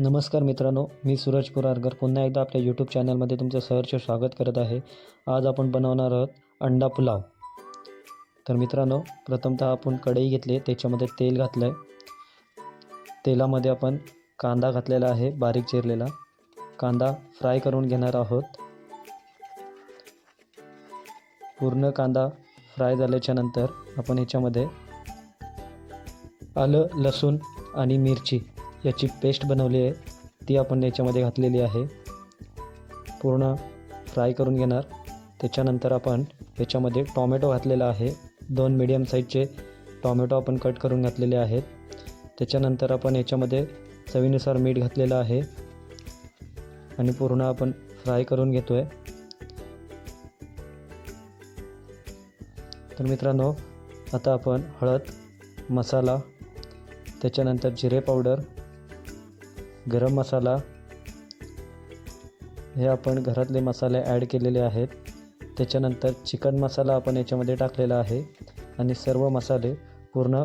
नमस्कार मित्रांनो मी सूरज पुरारकर पुन्हा एकदा आपल्या यूट्यूब चॅनलमध्ये तुमचं सहर्ष स्वागत करत आहे. आज आपण बनवणार आहोत अंडा पुलाव. तर मित्रांनो प्रथमतः आपण कढई घेतली त्याच्यामध्ये तेल घातलं आहे तेलामध्ये आपण कांदा घातलेला आहे बारीक चिरलेला. कांदा फ्राय करून घेणार आहोत. पूर्ण कांदा फ्राय झाल्याच्यानंतर आपण ह्याच्यामध्ये आलं लसूण आणि मिरची. याची पेस्ट बनवली आहे. ती आपण याच्यामध्ये घातलेली आहे. पूर्ण फ्राय करून घेणार. त्याच्यानंतर आपण याच्यामध्ये टॉमॅटो घातलेला आहे. दोन मिडियम साईजचे टॉमॅटो आपण कट करून घातलेले आहेत. त्याच्यानंतर आपण याच्यामध्ये चवीनुसार मीठ घातलेलं आहे. आणि पूर्ण आपण फ्राय करून घेतो आहे तर मित्रांनो आता आपण हळद मसाला त्याच्यानंतर जिरे पावडर गरम मसाला हे आपण घरातले मसाले ॲड केलेले आहेत. त्याच्यानंतर चिकन मसाला आपण याच्यामध्ये टाकलेला आहे. आणि सर्व मसाले पूर्ण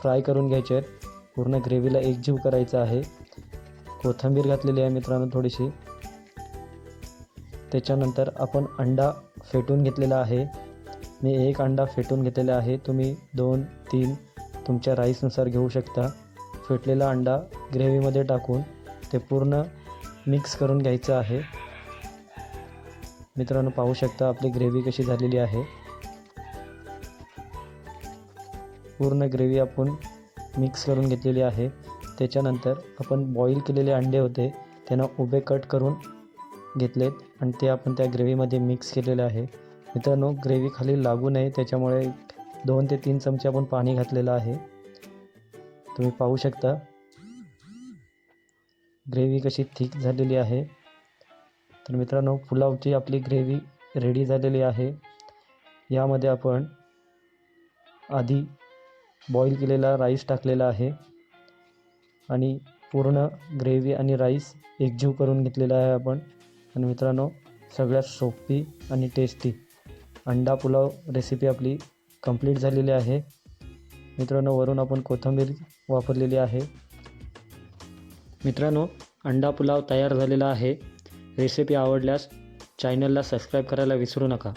फ्राय करून घ्यायचे आहेत. पूर्ण ग्रेव्हीला एकजीव करायचं आहे. कोथिंबीर घातलेली आहे मित्रांनो थोडीशी. त्याच्यानंतर आपण अंडा फेटून घेतलेला आहे. मी एक अंडा फेटून घेतलेला आहे. तुम्ही दोन तीन तुमच्या राईसनुसार घेऊ शकता. फेटलेला अंडा ग्रेव्हीमध्ये टाकून ते पूर्ण मिक्स करून घ्यायचं आहे. मित्रांनो पाहू शकता आपली ग्रेव्ही कशी झालेली आहे. पूर्ण ग्रेव्ही आपण मिक्स करून घेतलेली आहे. त्याच्यानंतर आपण बॉईल केलेले अंडे होते त्यांना उभे कट करून घेतलेत आणि ते आपण त्या ग्रेव्हीमध्ये मिक्स केलेले आहे. मित्रांनो ग्रेव्ही खाली लागू नये त्याच्यामुळे दोन ते तीन चमचे आपण पाणी घातलेलं आहे. तुम्ही पाहू शकता. ग्रेव्ही कशी थिक झालेली आहे? तर मित्रांनो पुलावची आपली ग्रेव्ही रेडी झालेली आहे. यामध्ये आपण आधी बॉईल केलेला राईस टाकलेला आहे आणि पूर्ण ग्रेव्ही आणि राईस एकजीव करून घेतलेला आहे आपण. आणि मित्रांनो सगळ्यात सोपी आणि टेस्टी अंडा पुलाव रेसिपी आपली कंप्लीट झालेली आहे. मित्रांनो वरून आपण कोथिंबीर वापरलेली आहे. मित्रांनो अंडा पुलाव तयार झालेला आहे. रेसिपी आवडल्यास चॅनलला सबस्क्राईब करायला विसरू नका.